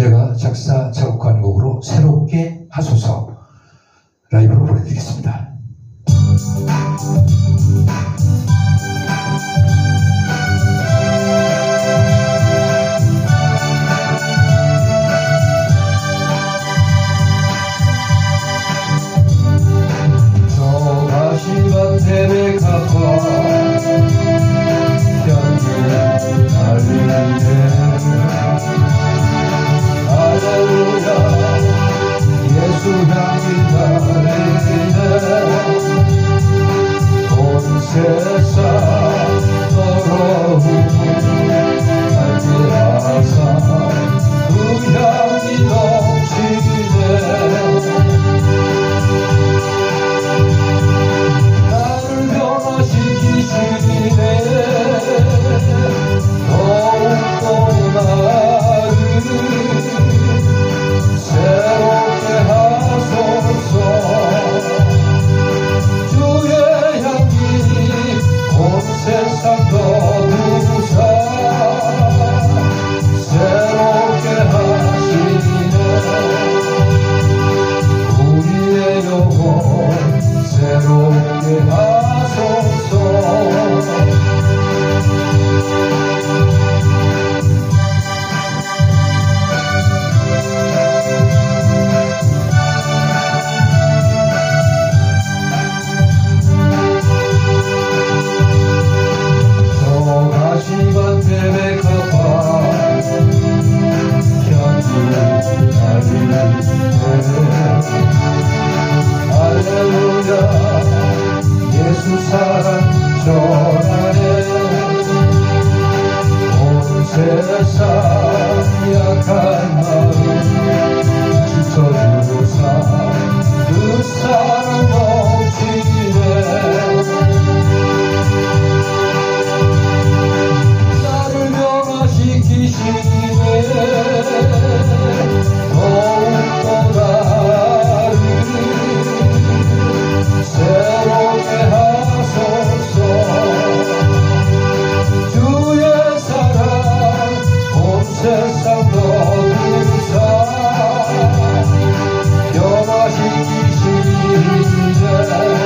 제가 작사 작곡한 곡으로 새롭게 하소서 라이브로 보내드리겠습니다. Thank you.